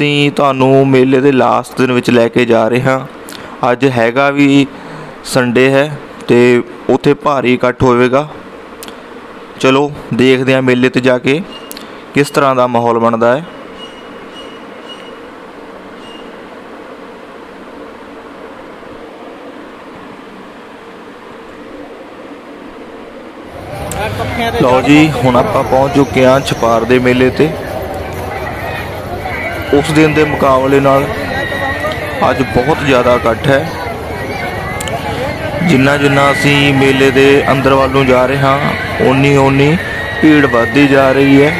ਅਸੀਂ ਤੁਹਾਨੂੰ ਮੇਲੇ ਦੇ ਲਾਸਟ ਦਿਨ ਵਿੱਚ ਲੈ ਕੇ ਜਾ ਰਹੇ ਹਾਂ। ਅੱਜ ਹੈਗਾ ਵੀ ਸੰਡੇ ਹੈ ਤੇ ਉੱਥੇ ਭਾਰੀ ਇਕੱਠ ਹੋਵੇਗਾ। ਚਲੋ, ਦੇਖਦੇ ਹਾਂ ਮੇਲੇ ਤੇ ਜਾ ਕੇ ਕਿਸ ਤਰ੍ਹਾਂ ਦਾ ਮਾਹੌਲ ਬਣਦਾ ਹੈ। ਲਓ ਜੀ, ਹੁਣ ਆਪਾਂ ਪਹੁੰਚ ਚੁੱਕੇ ਹਾਂ ਛਪਾਰ ਦੇ ਮੇਲੇ ਤੇ। ਉਸ ਦਿਨ ਦੇ ਮੁਕਾਬਲੇ ਨਾਲ ਅੱਜ ਬਹੁਤ ਜ਼ਿਆਦਾ ਇਕੱਠ ਹੈ। ਜਿੰਨਾ ਜਿੰਨਾ ਅਸੀਂ ਮੇਲੇ ਦੇ ਅੰਦਰ ਵੱਲ ਨੂੰ ਜਾ ਰਹੇ ਹਾਂ, ਓਨੀ ਓਨੀ ਭੀੜ ਵੱਧਦੀ ਜਾ ਰਹੀ ਹੈ।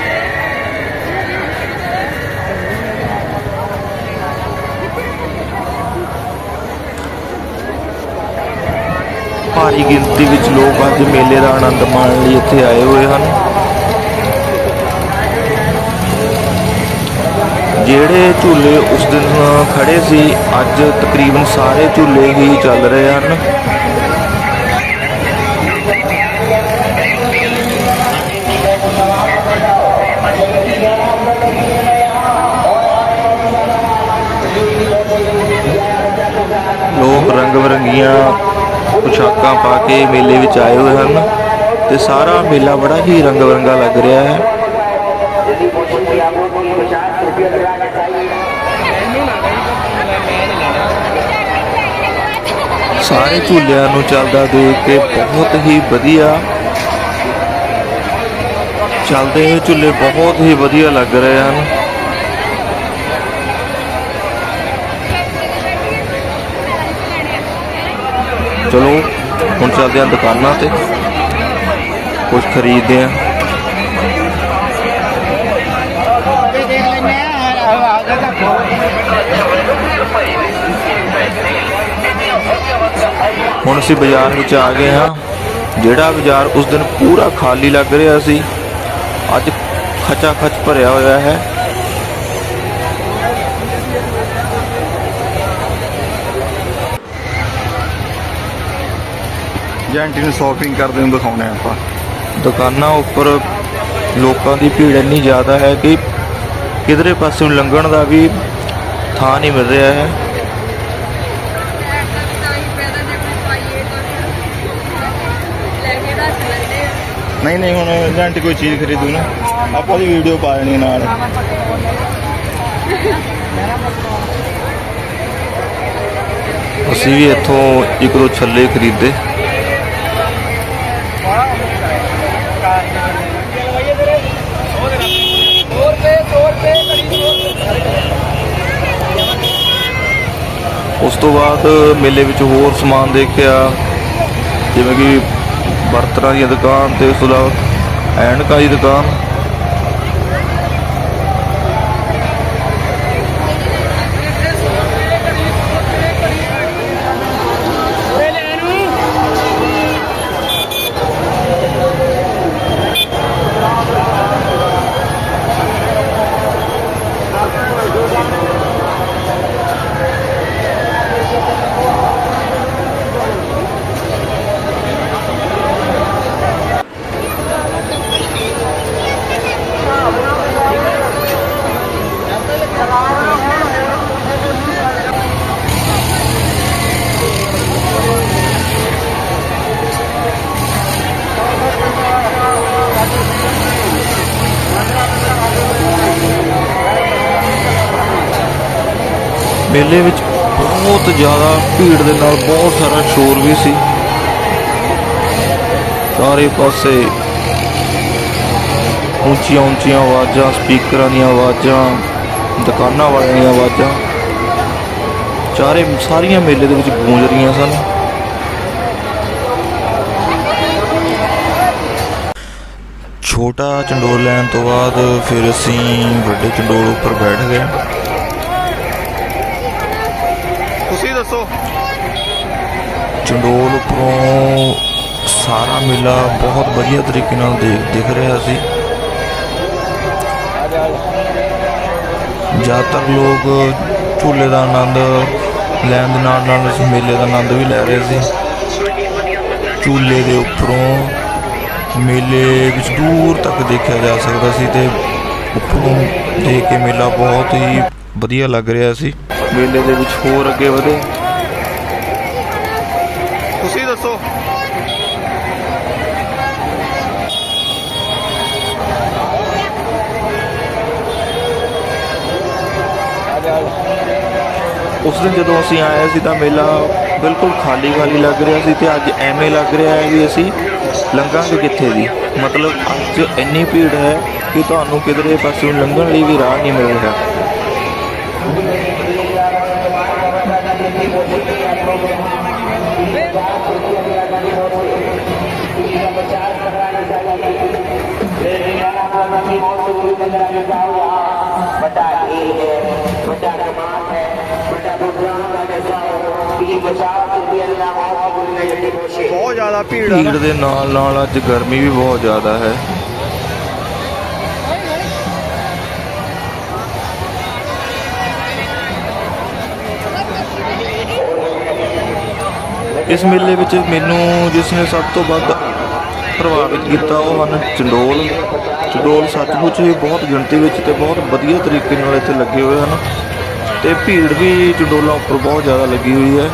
ਭਾਰੀ ਗਿਣਤੀ ਵਿੱਚ ਲੋਕ ਅੱਜ ਮੇਲੇ ਦਾ ਆਨੰਦ ਮਾਣਨ ਲਈ ਇੱਥੇ ਆਏ ਹੋਏ ਹਨ। ਜਿਹੜੇ ਝੂਲੇ ਉਸ ਦਿਨ ਖੜੇ ਸੀ, ਅੱਜ ਤਕਰੀਬਨ ਸਾਰੇ ਝੂਲੇ ਹੀ ਚੱਲ ਰਹੇ ਹਨ। ਲੋਕ ਰੰਗ ਬਰੰਗੀਆਂ ਪੁਸ਼ਾਕਾਂ ਪਾ ਕੇ ਮੇਲੇ ਵਿੱਚ ਆਏ ਹੋਏ ਹਨ ਤੇ ਸਾਰਾ ਮੇਲਾ ਬੜਾ ਹੀ ਰੰਗ ਬਰੰਗਾ ਲੱਗ ਰਿਹਾ ਹੈ। ਸਾਰੇ ਝੂਲਿਆਂ ਨੂੰ ਚੱਲਦਾ ਦੇਖ ਕੇ ਬਹੁਤ ਹੀ ਵਧੀਆ ਚੱਲਦੇ ਹੋਏ ਝੂਲੇ ਬਹੁਤ ਹੀ ਵਧੀਆ ਲੱਗ ਰਹੇ ਹਨ ਚਲੋ ਹੁਣ ਚੱਲਦੇ ਹਾਂ ਦੁਕਾਨਾਂ ਤੇ ਕੁਝ ਖਰੀਦਦੇ ਹਾਂ ਹੁਣ ਅਸੀਂ ਬਾਜ਼ਾਰ ਵਿੱਚ ਆ ਗਏ ਹਾਂ। ਜਿਹੜਾ ਬਾਜ਼ਾਰ ਉਸ ਦਿਨ ਪੂਰਾ ਖਾਲੀ ਲੱਗ ਰਿਹਾ ਸੀ ਅੱਜ ਖਚਾ ਖਚ ਭਰਿਆ ਹੋਇਆ ਹੈ। ਜੈਂਟੀ ਨੂੰ ਸ਼ਾਪਿੰਗ ਕਰਦੇ ਨੂੰ ਦਿਖਾਉਣੇ ਆਪਾਂ। ਦੁਕਾਨਾਂ ਉੱਪਰ ਲੋਕਾਂ ਦੀ ਭੀੜ ਇੰਨੀ ਜ਼ਿਆਦਾ ਹੈ ਕਿ ਕਿਧਰੇ ਪਾਸੇ ਨੂੰ ਲੰਘਣ ਦਾ ਵੀ ਥਾਂ ਨਹੀਂ ਮਿਲ ਰਿਹਾ ਹੈ। ਨਹੀਂ ਨਹੀਂ, ਹੁਣ ਜੈਂਟੀ ਕੋਈ ਚੀਜ਼ ਖਰੀਦੂ ਨਾ। ਆਪਾਂ ਦੀ ਵੀਡੀਓ ਪਾ ਦੇਣੀ ਨਾਲ। ਅਸੀਂ ਵੀ ਇੱਥੋਂ ਇੱਕ ਦੋ ਛੱਲੇ ਖਰੀਦੇ। ਉਸ ਤੋਂ ਬਾਅਦ ਮੇਲੇ ਵਿੱਚ ਹੋਰ ਸਮਾਨ ਦੇਖਿਆ, ਜਿਵੇਂ ਕਿ ਬਰਤਨਾਂ ਦੀ ਦੁਕਾਨ ਤੇ ਉਸ ਤੋਂ ਇਲਾਵਾ ਐਨਕਾਂ ਦੀ ਦੁਕਾਨ। ਮੇਲੇ ਵਿੱਚ ਬਹੁਤ ਜ਼ਿਆਦਾ ਭੀੜ ਦੇ ਨਾਲ ਬਹੁਤ ਸਾਰਾ ਸ਼ੋਰ ਵੀ ਸੀ। ਚਾਰੇ ਪਾਸੇ ਉੱਚੀਆਂ ਉੱਚੀਆਂ ਆਵਾਜ਼ਾਂ, ਸਪੀਕਰਾਂ ਦੀਆਂ ਆਵਾਜ਼ਾਂ, ਦੁਕਾਨਾਂ ਵਾਲਿਆਂ ਦੀਆਂ ਆਵਾਜ਼ਾਂ। ਚਾਰੇ ਸਾਰੀਆਂ ਮੇਲੇ ਦੇ ਵਿੱਚ ਗੂੰਜ ਰਹੀਆਂ ਸਨ। ਛੋਟਾ ਚੰਡੋਲ ਲੈਣ ਤੋਂ ਬਾਅਦ ਫਿਰ ਅਸੀਂ ਵੱਡੇ ਚੰਡੋਲ ਉੱਪਰ ਬੈਠ ਗਏ। ਦੱਸੋ। ਚੰਡੋਲ ਉੱਪਰੋਂ ਸਾਰਾ ਮੇਲਾ ਬਹੁਤ ਵਧੀਆ ਤਰੀਕੇ ਨਾਲ ਦੇਖ ਦਿਖ ਰਿਹਾ ਸੀ। ਜ਼ਿਆਦਾਤਰ ਲੋਕ ਝੂਲੇ ਦਾ ਆਨੰਦ, ਲੈਣ ਦੇ ਨਾਲ ਨਾਲ ਇਸ ਮੇਲੇ ਦਾ ਆਨੰਦ ਵੀ ਲੈ ਰਹੇ ਸੀ। ਝੂਲੇ ਦੇ ਉੱਪਰੋਂ ਮੇਲੇ ਵਿੱਚ ਦੂਰ ਤੱਕ ਦੇਖਿਆ ਜਾ ਸਕਦਾ ਸੀ ਤੇ ਉੱਪਰੋਂ ਦੇਖ ਕੇ ਮੇਲਾ ਬਹੁਤ ਹੀ ਵਧੀਆ ਲੱਗ ਰਿਹਾ ਸੀ। ਮੇਲੇ ਦੇ ਵਿੱਚ ਹੋਰ ਅੱਗੇ ਵਧੇ। ਤੁਸੀਂ ਦੱਸੋ। ਉਸ ਦਿਨ ਜਦੋਂ ਅਸੀਂ ਆਏ ਸੀ ਤਾਂ ਮੇਲਾ ਬਿਲਕੁਲ ਖਾਲੀ ਖਾਲੀ ਲੱਗ ਰਿਹਾ ਸੀ ਤੇ ਅੱਜ ਐਵੇਂ ਲੱਗ ਰਿਹਾ ਹੈ ਵੀ ਅਸੀਂ ਲੰਘਾਂਗੇ ਕਿੱਥੇ ਦੀ ਮਤਲਬ ਅੱਜ ਇੰਨੀ ਭੀੜ ਹੈ ਕਿ ਤੁਹਾਨੂੰ ਕਿਧਰੇ ਪਾਸੇ ਲੰਘਣ ਲਈ ਵੀ ਰਾਹ ਨਹੀਂ ਮਿਲ ਰਿਹਾ। ਬਹੁਤ ਜ਼ਿਆਦਾ ਭੀੜ ਭੀੜ ਦੇ ਨਾਲ ਨਾਲ ਅੱਜ ਗਰਮੀ ਵੀ ਬਹੁਤ ਜ਼ਿਆਦਾ ਹੈ। ਇਸ ਮੇਲੇ ਵਿੱਚ ਮੈਨੂੰ ਜਿਸ ਨੇ ਸਭ ਤੋਂ ਵੱਧ ਪ੍ਰਭਾਵਿਤ ਕੀਤਾ ਉਹ ਹਨ ਚੰਡੋਲ। ਚੰਡੋਲ ਸੱਚਮੁੱਚ ਹੀ ਬਹੁਤ ਗਿਣਤੀ ਵਿੱਚ ਤੇ ਬਹੁਤ ਵਧੀਆ ਤਰੀਕੇ ਨਾਲ ਇੱਥੇ ਲੱਗੇ ਹੋਏ ਹਨ। ਤੇ ਭੀੜ ਵੀ ਚੰਡੋਲਾਂ ਉੱਪਰ ਬਹੁਤ ਜ਼ਿਆਦਾ ਲੱਗੀ ਹੋਈ ਹੈ।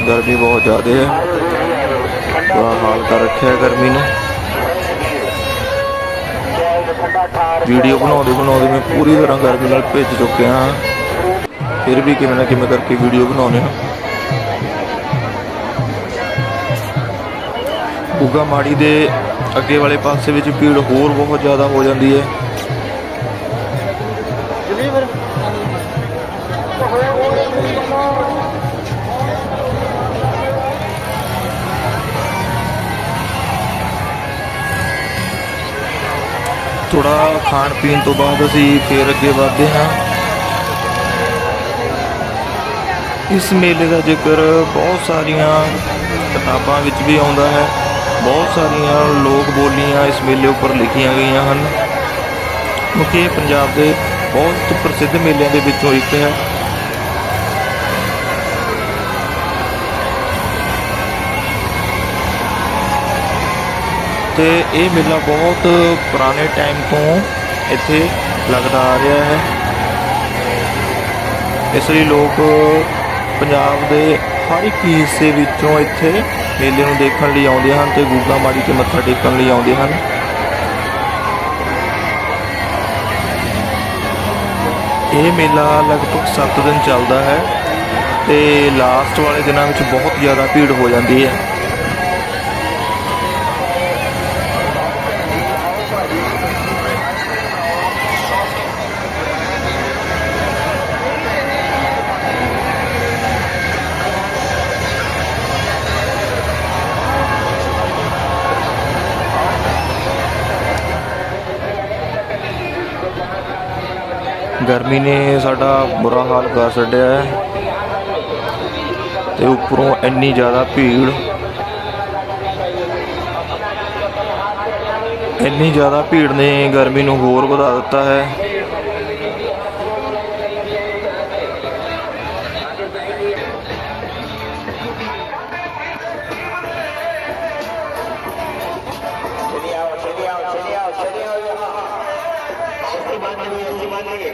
ਗਰਮੀ ਬਹੁਤ ਜ਼ਿਆਦਾ ਹੈ। ਬੁਰਾ ਹਾਲ ਕਰ ਰੱਖਿਆ ਹੈ ਗਰਮੀ ਨੇ। ਵੀਡੀਓ ਬਣਾਉਂਦੇ ਬਣਾਉਂਦੇ ਮੈਂ ਪੂਰੀ ਤਰ੍ਹਾਂ ਗਰਮੀ ਨਾਲ ਭੇਜ ਚੁੱਕਿਆ ਹਾਂ। ਫਿਰ ਵੀ ਕਿਵੇਂ ਨਾ ਕਿਵੇਂ ਕਰਕੇ ਵੀਡੀਓ ਬਣਾਉਂਦੇ ਹਾਂ। ਉਗਾ ਮਾੜੀ ਦੇ ਅੱਗੇ ਵਾਲੇ ਪਾਸੇ ਵਿੱਚ ਭੀੜ ਹੋਰ ਬਹੁਤ ਜ਼ਿਆਦਾ ਹੋ ਜਾਂਦੀ ਹੈ। ਥੋੜਾ ਖਾਣ ਪੀਣ ਤੋਂ ਬਾਅਦ ਅਸੀਂ ਫੇਰ ਅੱਗੇ ਵਧਦੇ ਹਾਂ। ਇਸ ਮੇਲੇ ਦਾ ਜ਼ਿਕਰ ਬਹੁਤ ਸਾਰੀਆਂ ਕਿਤਾਬਾਂ ਵਿੱਚ ਵੀ ਆਉਂਦਾ ਹੈ। ਬਹੁਤ ਸਾਰੀਆਂ ਲੋਕ ਬੋਲੀਆਂ ਇਸ ਮੇਲੇ ਉੱਪਰ ਲਿਖੀਆਂ ਗਈਆਂ ਹਨ। ਕਿਉਂਕਿ ਇਹ ਪੰਜਾਬ ਦੇ ਬਹੁਤ ਪ੍ਰਸਿੱਧ ਮੇਲਿਆਂ ਦੇ ਵਿੱਚੋਂ ਇੱਕ ਹੈ। ਤੇ ਇਹ ਮੇਲਾ ਬਹੁਤ ਪੁਰਾਣੇ ਟਾਈਮ ਤੋਂ ਇੱਥੇ ਲੱਗਦਾ ਆ ਰਿਹਾ ਹੈ। ਇਸ ਲਈ ਲੋਕ ਪੰਜਾਬ ਦੇ ਹਰ ਇੱਕ ਹਿੱਸੇ ਵਿੱਚੋਂ ਇੱਥੇ ਮੇਲੇ ਨੂੰ ਦੇਖਣ ਲਈ ਆਉਂਦੇ ਹਨ ਤੇ ਗੂਗਾ ਮਾੜੀ ਤੇ ਮੱਥਾ ਟੇਕਣ ਲਈ ਆਉਂਦੇ ਹਨ। ਇਹ ਮੇਲਾ ਲਗਭਗ 7 ਦਿਨ ਚੱਲਦਾ ਹੈ ਤੇ ਲਾਸਟ ਵਾਲੇ ਦਿਨਾਂ ਵਿੱਚ ਬਹੁਤ ਜ਼ਿਆਦਾ ਭੀੜ ਹੋ ਜਾਂਦੀ ਹੈ। ਗਰਮੀ ਨੇ ਸਾਡਾ ਬੁਰਾ ਹਾਲ ਕਰ ਛੱਡਿਆ ਹੈ। ਤੇ ਉੱਪਰੋਂ ਇੰਨੀ ਜ਼ਿਆਦਾ ਭੀੜ, ਇੰਨੀ ਜ਼ਿਆਦਾ ਭੀੜ ਨੇ ਗਰਮੀ ਨੂੰ ਹੋਰ ਵਧਾ ਦਿੱਤਾ ਹੈ। ऐसी मान लीजिए ऐसी मान लीजिए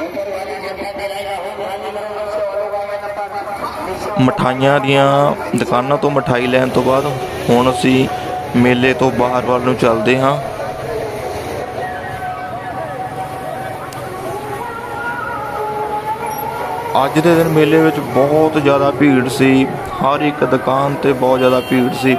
ऊपर वाले जगह पे रहेगा हो वाले लोगों से वालों का मैं नीचे ਮਠਾਈਆਂ ਦੀਆਂ ਦੁਕਾਨਾਂ ਤੋਂ ਮਠਾਈ ਲੈਣ ਤੋਂ ਬਾਅਦ ਹੁਣ ਅਸੀਂ ਮੇਲੇ ਤੋਂ ਬਾਹਰ ਵੱਲ ਨੂੰ ਚੱਲਦੇ ਹਾਂ ਅੱਜ ਦੇ ਦਿਨ ਮੇਲੇ ਵਿੱਚ ਬਹੁਤ ਜ਼ਿਆਦਾ ਭੀੜ ਸੀ ਹਰ ਇੱਕ ਦੁਕਾਨ ਤੇ ਬਹੁਤ ਜ਼ਿਆਦਾ ਭੀੜ ਸੀ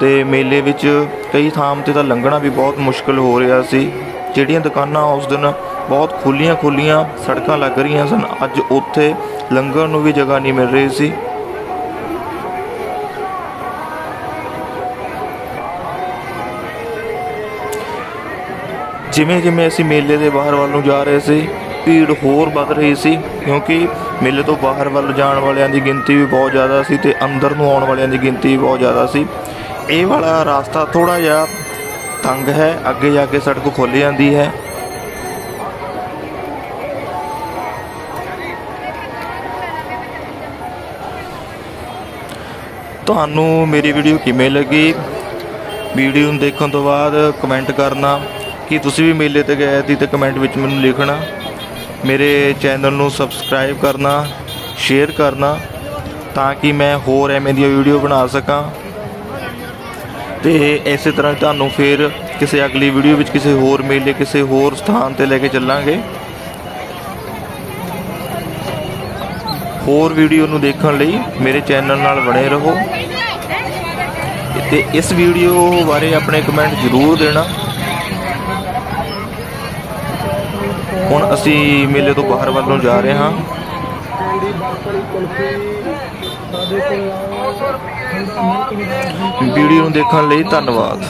ਤੇ ਮੇਲੇ ਵਿੱਚ ਕਈ ਥਾਂ ਤੇ ਤਾਂ ਲੰਘਣਾ ਵੀ ਬਹੁਤ ਮੁਸ਼ਕਲ ਹੋ ਰਿਹਾ ਸੀ ਜਿਹੜੀਆਂ ਦੁਕਾਨਾਂ ਉਸ ਦਿਨ ਬਹੁਤ ਖੁੱਲੀਆਂ ਖੁੱਲੀਆਂ ਸੜਕਾਂ ਲੱਗ ਰਹੀਆਂ ਸਨ। ਅੱਜ ਉੱਥੇ ਲੰਗਰ ਨੂੰ ਵੀ ਜਗ੍ਹਾ ਨਹੀਂ ਮਿਲ ਰਹੀ ਸੀ। ਜਿਵੇਂ ਜਿਵੇਂ ਅਸੀਂ ਮੇਲੇ ਦੇ ਬਾਹਰ ਵੱਲ ਨੂੰ ਜਾ ਰਹੇ ਸੀ, ਭੀੜ ਹੋਰ ਵੱਧ ਰਹੀ ਸੀ, ਕਿਉਂਕਿ ਮੇਲੇ ਤੋਂ ਬਾਹਰ ਵੱਲ ਜਾਣ ਵਾਲਿਆਂ ਦੀ ਗਿਣਤੀ ਵੀ ਬਹੁਤ ਜ਼ਿਆਦਾ ਸੀ ਤੇ ਅੰਦਰ ਨੂੰ ਆਉਣ ਵਾਲਿਆਂ ਦੀ ਗਿਣਤੀ ਵੀ ਬਹੁਤ ਜ਼ਿਆਦਾ ਸੀ। ਇਹ ਵਾਲਾ ਰਸਤਾ ਥੋੜਾ ਜਿਹਾ ਤੰਗ ਹੈ, ਅੱਗੇ ਜਾ ਕੇ ਸੜਕ ਖੁੱਲ ਜਾਂਦੀ ਹੈ। ਤੁਹਾਨੂੰ ਮੇਰੀ ਵੀਡੀਓ ਕਿਵੇਂ ਲੱਗੀ? ਵੀਡੀਓ ਨੂੰ ਦੇਖਣ ਤੋਂ ਬਾਅਦ ਕਮੈਂਟ ਕਰਨਾ। ਕਿ ਤੁਸੀਂ ਵੀ ਮੇਲੇ ਤੇ ਗਏ ਸੀ ਤੇ ਕਮੈਂਟ ਵਿੱਚ ਮੈਨੂੰ ਲਿਖਣਾ। ਮੇਰੇ ਚੈਨਲ ਨੂੰ ਸਬਸਕ੍ਰਾਈਬ ਕਰਨਾ ਸ਼ੇਅਰ ਕਰਨਾ ਤਾਂ ਕਿ ਮੈਂ ਹੋਰ ਐਵੇਂ ਦੀਆਂ ਵੀਡੀਓ ਬਣਾ ਸਕਾਂ। ਤੇ ਇਸੇ ਤਰ੍ਹਾਂ ਤੁਹਾਨੂੰ ਫਿਰ ਕਿਸੇ ਅਗਲੀ ਵੀਡੀਓ ਵਿੱਚ ਕਿਸੇ ਹੋਰ ਮੇਲੇ, ਕਿਸੇ ਹੋਰ ਸਥਾਨ ਤੇ ਲੈ ਕੇ ਚੱਲਾਂਗੇ। ਹੋਰ ਵੀਡੀਓ ਨੂੰ ਦੇਖਣ ਲਈ ਮੇਰੇ ਚੈਨਲ ਨਾਲ ਬਣੇ ਰਹੋ। ਤੇ ਇਸ ਵੀਡੀਓ ਬਾਰੇ ਆਪਣੇ ਕਮੈਂਟ ਜ਼ਰੂਰ ਦੇਣਾ। ਹੁਣ ਅਸੀਂ ਮੇਲੇ ਤੋਂ ਬਾਹਰ ਵੱਲ ਨੂੰ ਜਾ ਰਹੇ ਹਾਂ। ਵੀਡੀਓ ਨੂੰ ਦੇਖਣ ਲਈ ਧੰਨਵਾਦ।